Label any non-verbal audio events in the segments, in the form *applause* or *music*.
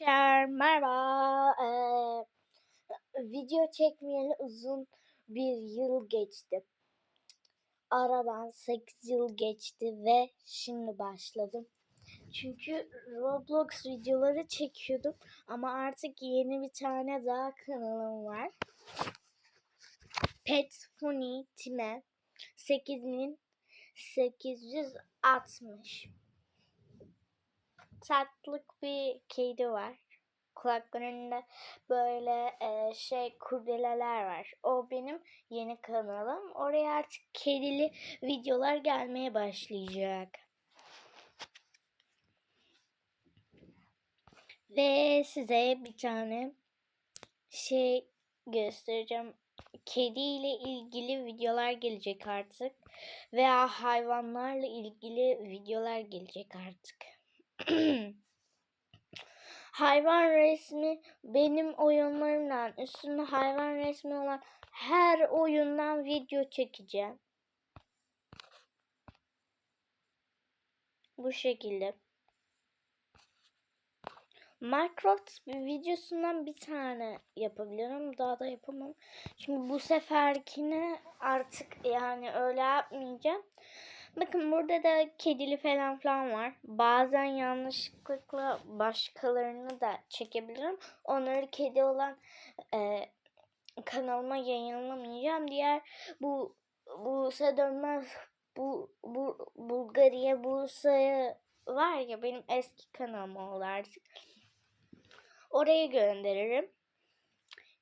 Arkadaşlar merhaba. Ee, video çekmeyeli uzun bir yıl geçti. Aradan 8 yıl geçti ve şimdi başladım. Çünkü Roblox videoları çekiyordum ama artık yeni bir tane daha kanalım var. Pet Funny Time 8860 tatlık bir kedi var. Kulaklarında böyle e, şey kurdeleler var. O benim yeni kanalım. Oraya artık kedili videolar gelmeye başlayacak. Ve size bir tane şey göstereceğim. Kedi ile ilgili videolar gelecek artık. Veya hayvanlarla ilgili videolar gelecek artık. *clears throat* hayvan resmi benim oyunlarımdan üstünde hayvan resmi olan her oyundan video çekeceğim. Bu şekilde. Minecraft videosundan bir tane yapabilirim. Daha da yapamam. Çünkü bu seferkine artık yani öyle yapmayacağım. Bakın burada da kedili falan falan var. Bazen yanlışlıkla başkalarını da çekebilirim. Onları kedi olan e, kanalıma yayınlamayacağım. Diğer bu Buse Dönmez bu, bu Bulgariye Bursa'ya var ya benim eski kanalım oldu artık. Oraya gönderirim.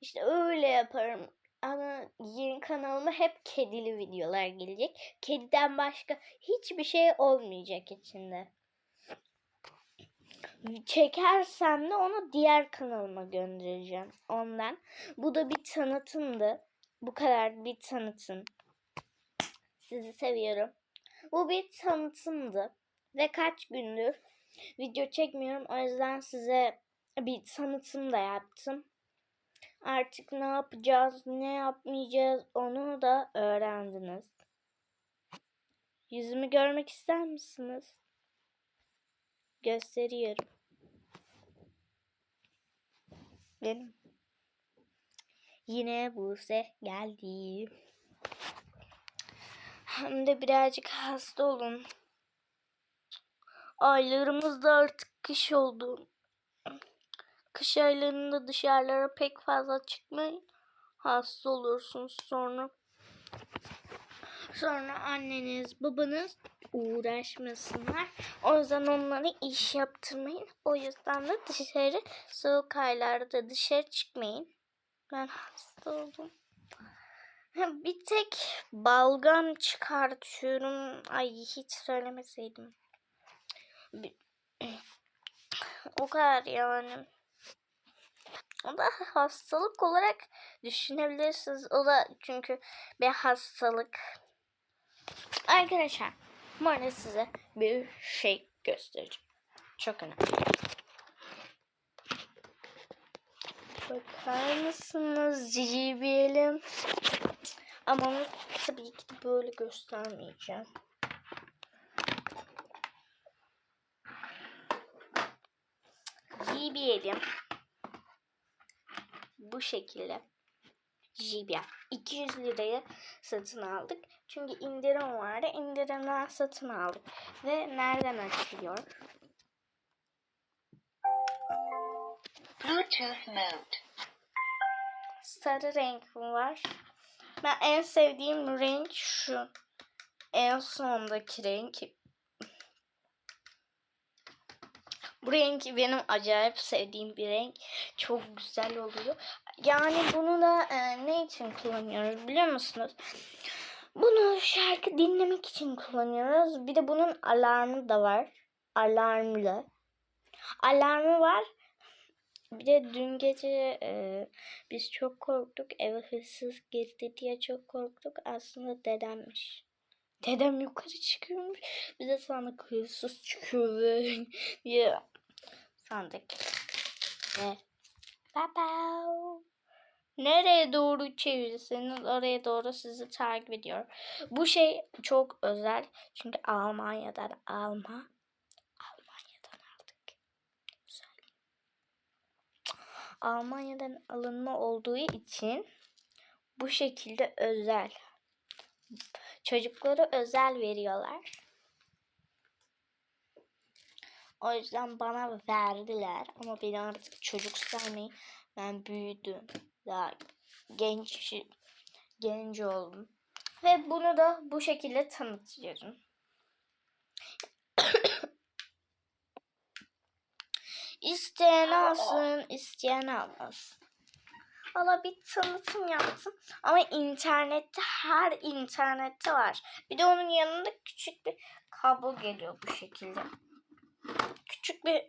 İşte öyle yaparım. Ama yeni kanalıma hep kedili videolar gelecek. Kediden başka hiçbir şey olmayacak içinde. Çekersem de onu diğer kanalıma göndereceğim ondan. Bu da bir tanıtımdı. Bu kadar bir tanıtım. Sizi seviyorum. Bu bir tanıtımdı. Ve kaç gündür video çekmiyorum. O yüzden size bir tanıtım da yaptım. Artık ne yapacağız, ne yapmayacağız onu da öğrendiniz. Yüzümü görmek ister misiniz? Gösteriyorum. Benim. Yine Buse geldi. Hem de birazcık hasta olun. Aylarımız da artık kış oldu. Kış aylarında dışarılara pek fazla çıkmayın. Hasta olursunuz sonra. Sonra anneniz, babanız uğraşmasınlar. O yüzden onlara iş yaptırmayın. O yüzden de dışarı soğuk aylarda dışarı çıkmayın. Ben hasta oldum. Bir tek balgam çıkartıyorum. Ay hiç söylemeseydim. *clears throat* O kadar yani. O da hastalık olarak düşünebilirsiniz. O da çünkü bir hastalık. Arkadaşlar bu arada size bir şey göstereceğim. Çok önemli. Bakar mısınız GBL'im? Ama onu tabii ki böyle göstermeyeceğim. GBL'im bu şekilde JBL 200 liraya satın aldık. Çünkü indirim vardı. İndirimden satın aldık. Ve nereden açılıyor? Bluetooth mode. Sarı renk var. Ben en sevdiğim renk şu. En sondaki renk. Bu renk benim acayip sevdiğim bir renk. Çok güzel oluyor. Yani bunu da e, ne için kullanıyoruz biliyor musunuz? Bunu şarkı dinlemek için kullanıyoruz. Bir de bunun alarmı da var. Alarmlı. Alarmı var. Bir de dün gece e, biz çok korktuk. Eve hırsız girdi diye çok korktuk. Aslında dedemmiş. Dedem yukarı çıkıyormuş. Bize sandık hırsız çıkıyor *laughs* diye sandık. Ve baba. Nereye doğru çevirirseniz oraya doğru sizi takip ediyor. Bu şey çok özel. Çünkü Almanya'dan alma. Almanya'dan aldık. Almanya'dan alınma olduğu için bu şekilde özel. Çocuklara özel veriyorlar. O yüzden bana verdiler ama beni artık çocuk saymayın. Ben büyüdüm. Daha genç genç oldum. Ve bunu da bu şekilde tanıtıyorum. İsteyen alsın, isteyen almasın. Valla bir tanıtım yaptım. Ama internette her internette var. Bir de onun yanında küçük bir kablo geliyor bu şekilde. Küçük bir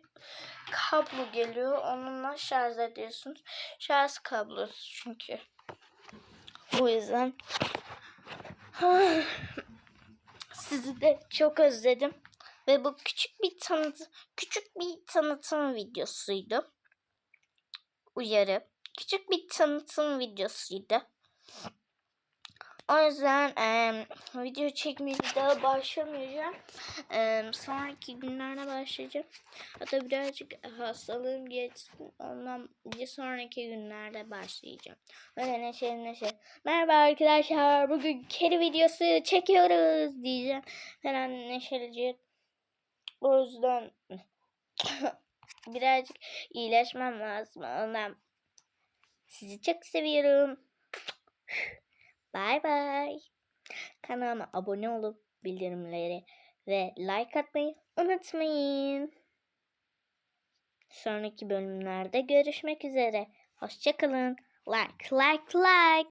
kablo geliyor. Onunla şarj ediyorsunuz. Şarj kablosu çünkü. O yüzden *sighs* sizi de çok özledim. Ve bu küçük bir tanıtım, küçük bir tanıtım videosuydu. Uyarı. Küçük bir tanıtım videosuydu. O yüzden eee, video çekmeye daha başlamayacağım. Eee, sonraki günlerde başlayacağım. Hatta birazcık hastalığım geçsin. Ondan bir sonraki günlerde başlayacağım. Öyle neşeli neşeli. Merhaba arkadaşlar. Bugün kedi videosu çekiyoruz diyeceğim. Falan neşelice. O yüzden *laughs* birazcık iyileşmem lazım. Ondan sizi çok seviyorum. Bye bye. Kanalıma abone olup bildirimleri ve like atmayı unutmayın. Sonraki bölümlerde görüşmek üzere. Hoşçakalın. Like, like, like.